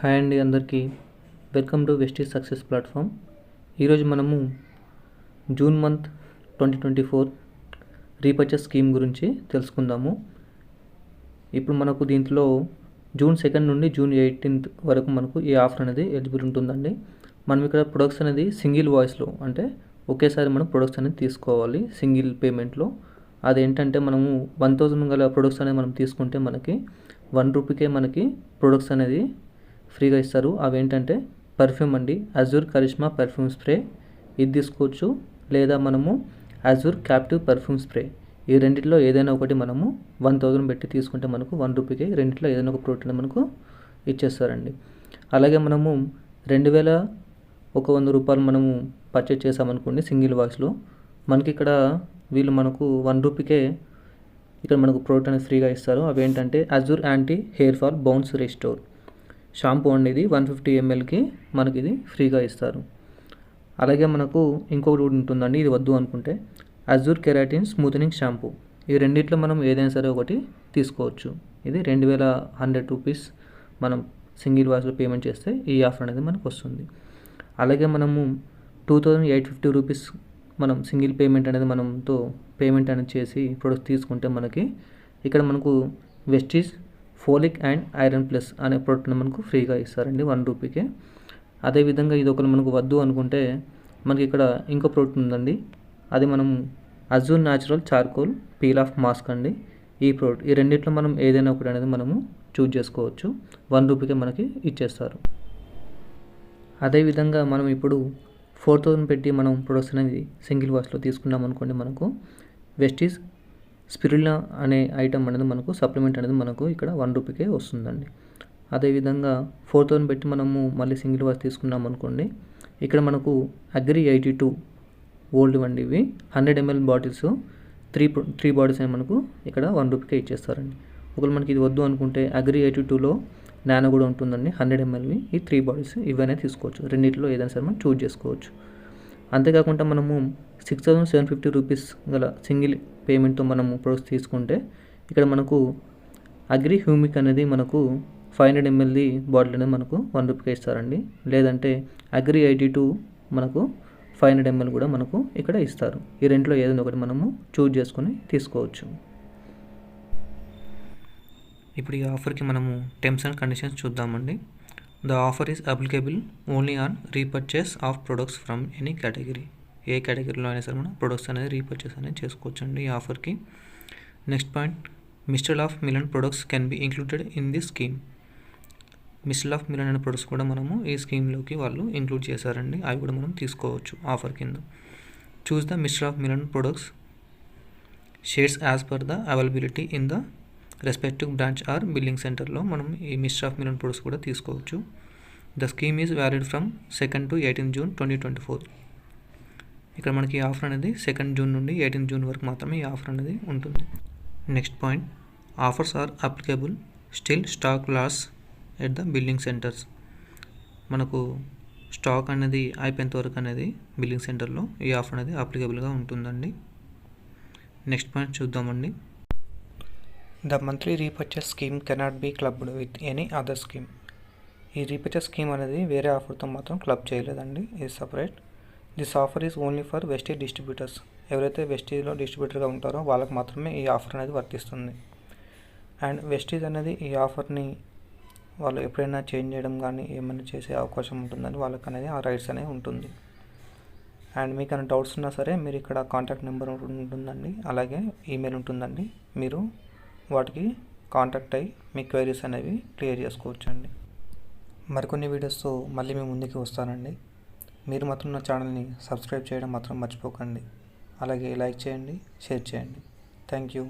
Hi అండి అందరికీ. Welcome to Vestige success platform. ఈరోజు మనము June month twenty twenty four repurchase scheme గురించి తెలుసుకుందాము. ఇప్పుడు మనకు దీంట్లో జూన్ సెకండ్ నుండి జూన్ ఎయిటీన్త్ వరకు మనకు ఈ ఆఫర్ అనేది ఎలిజిబుల్ ఉంటుందండి. మనం ఇక్కడ ప్రొడక్ట్స్ అనేది సింగిల్ వాయిస్లో అంటే ఒకేసారి మనం ప్రొడక్ట్స్ అనేది తీసుకోవాలి సింగిల్ పేమెంట్లో. అదేంటంటే మనము వన్ థౌజండ్ గల ప్రొడక్ట్స్ అనేది మనం తీసుకుంటే మనకి వన్ రూపీకే మనకి ప్రొడక్ట్స్ అనేది ఫ్రీగా ఇస్తారు. అవేంటంటే పర్ఫ్యూమ్ అండి. అజూర్ కరిష్మా పర్ఫ్యూమ్ స్ప్రే ఇది తీసుకోవచ్చు. లేదా మనము అజూర్ క్యాప్టివ్ పర్ఫ్యూమ్ స్ప్రే ఈ రెండిట్లో ఏదైనా ఒకటి మనము వన్ థౌజండ్ పెట్టి తీసుకుంటే మనకు వన్ రూపీకి రెండిట్లో ఏదైనా ఒక ప్రోటీన్ మనకు ఇచ్చేస్తారండి. అలాగే మనము రెండు వేల ఒక వంద రూపాయలు మనము పర్చేజ్ చేసామనుకోండి సింగిల్ వాయిస్లో మనకి ఇక్కడ వీళ్ళు మనకు వన్ రూపీకే ఇక్కడ మనకు ప్రోడక్ట్ అనేది ఫ్రీగా ఇస్తారు. అవి ఏంటంటే Assure anti hair fall bounce restore shampoo అనేది వన్ ఫిఫ్టీ ఎంఎల్కి మనకి ఇది ఫ్రీగా ఇస్తారు. అలాగే మనకు ఇంకొకటి కూడా ఉంటుందండి ఇది వద్దు అనుకుంటే అజూర్ కెరాటిన్ స్మూతనింగ్ షాంపూ. ఈ రెండిట్లో మనం ఏదైనా సరే ఒకటి తీసుకోవచ్చు. ఇది రెండు వేల హండ్రెడ్ రూపీస్ మనం సింగిల్ వాష్లో పేమెంట్ చేస్తే ఈ ఆఫర్ అనేది మనకు వస్తుంది. అలాగే మనము two thousand eight fifty rupees మనం సింగిల్ పేమెంట్ అనేది మనంతో పేమెంట్ అనేది చేసి ప్రొడక్ట్ తీసుకుంటే మనకి ఇక్కడ మనకు Vestige folic and iron plus అనే ప్రోడక్ట్ని మనకు ఫ్రీగా ఇస్తారండి వన్ రూపీకే. అదేవిధంగా ఇది ఒకరు మనకు వద్దు అనుకుంటే మనకి ఇక్కడ ఇంకో ప్రోడక్ట్ ఉందండి. అది మనం Assure natural charcoal peel off mask అండి. ఈ ప్రోడక్ట్ ఈ రెండిట్లో మనం ఏదైనా ఒకటి అనేది మనము చూజ్ చేసుకోవచ్చు. వన్ రూపీకే మనకి ఇచ్చేస్తారు. అదేవిధంగా మనం ఇప్పుడు ఫోర్ థౌజండ్ పెట్టి మనం ప్రొడక్ట్స్ అనేది సింగిల్ వాష్లో తీసుకున్నాం అనుకోండి మనకు వెస్టీస్ స్పిరులా అనే ఐటమ్ అనేది మనకు సప్లిమెంట్ అనేది మనకు ఇక్కడ వన్ రూపీకే వస్తుందండి. అదేవిధంగా ఫోర్ థౌసండ్ పెట్టి మనము మళ్ళీ సింగిల్ వాచ్ తీసుకున్నాం అనుకోండి ఇక్కడ మనకు అగ్రి ఎయిటీ టూ ఓల్డ్ వండి ఇవి. Hundred ml bottles three three bottles అని మనకు ఇక్కడ వన్ రూపీకే ఇచ్చేస్తారండి. ఒకవేళ మనకి ఇది వద్దు అనుకుంటే అగ్రి ఎయిటీ టూలో నానో కూడా ఉంటుందండి హండ్రెడ్ ఎంఎల్వి ఈ త్రీ బాటిల్స్ ఇవన్నీ తీసుకోవచ్చు. రెండింటిలో ఏదైనా సరే మనం చూజ్ చేసుకోవచ్చు. అంతేకాకుండా మనము six thousand seven fifty rupees గల సింగిల్ పేమెంట్తో మనము ప్రొడక్ట్స్ తీసుకుంటే ఇక్కడ మనకు అగ్రి హ్యూమిక్ అనేది మనకు ఫైవ్ హండ్రెడ్ ఎంఎల్ది బాటిల్ అనేది మనకు వన్ రూపీకి ఇస్తారండి. లేదంటే అగ్రి ఐటీ టూ మనకు ఫైవ్ హండ్రెడ్ ఎంఎల్ కూడా మనకు ఇక్కడ ఇస్తారు. ఈ రెంట్లో ఏదైనా ఒకటి మనము చూజ్ చేసుకొని తీసుకోవచ్చు. ఇప్పుడు ఈ ఆఫర్కి మనము టర్మ్స్ అండ్ కండిషన్స్ చూద్దామండి. The offer is applicable only on repurchase of products from any category. ఏ కేటగిరీలో అయినా సరే మనం ప్రొడక్ట్స్ అనేది రీపర్చేస్ అనేది చేసుకోవచ్చు అండి ఈ ఆఫర్కి next point mister of Milan products can be included in the scheme mister of Milan అనే ప్రొడక్ట్స్ కూడా మనము ఈ స్కీమ్లోకి వాళ్ళు ఇంక్లూడ్ చేశారండి. అవి కూడా మనం తీసుకోవచ్చు ఆఫర్ కింద. Choose the mister of Milan products shades as per the availability in the respective branch or billing సెంటర్లో మనం ఈ మిస్టర్ ఆఫ్ మిలన్ ప్రొడక్ట్స్ కూడా తీసుకోవచ్చు. The scheme is valid from second to eighteen June twenty twenty four ఇక్కడ మనకి offer అనేది second June నుండి eighteen June వరకు మాత్రమే ఈ ఆఫర్ అనేది ఉంటుంది. Next point offers are applicable still stock lasts at the billing centres మనకు స్టాక్ అనేది అయిపోయేంత వరకు అనేది బిల్లింగ్ సెంటర్లో ఈ ఆఫర్ అనేది అప్లికేబుల్గా ఉంటుందండి. నెక్స్ట్ పాయింట్ చూద్దామండి. The monthly repurchase scheme cannot be clubbed with any other scheme ఈ రీపర్చేస్ స్కీమ్ అనేది వేరే ఆఫర్తో మాత్రం క్లబ్ చేయలేదండి. ఇది separate this offer is only for Vestige distributors ఎవరైతే వెస్టీలో డిస్ట్రిబ్యూటర్గా ఉంటారో వాళ్ళకి మాత్రమే ఈ ఆఫర్ అనేది వర్తిస్తుంది. అండ్ వెస్టీజ్ అనేది ఈ ఆఫర్ని వాళ్ళు ఎప్పుడైనా చేంజ్ చేయడం కానీ ఏమైనా చేసే అవకాశం ఉంటుందని వాళ్ళకి అనేది ఆ రైట్స్ అనేవి ఉంటుంది. అండ్ మీకు ఏమైనా డౌట్స్ ఉన్నా సరే మీరు ఇక్కడ కాంటాక్ట్ నెంబర్ ఉంటుందండి. అలాగే ఈమెయిల్ ఉంటుందండి. మీరు వాటికి కాంటాక్ట్ అయ్యి మీ క్వైరీస్ అనేవి క్లియర్ చేసుకోవచ్చండి. మరికొన్ని వీడియోస్తో మళ్ళీ మేము ముందుకు వస్తానండి. మీరు మాత్రం నా ఛానల్ని సబ్స్క్రైబ్ చేయడం మాత్రం మర్చిపోకండి. అలాగే లైక్ చేయండి షేర్ చేయండి. Thank you.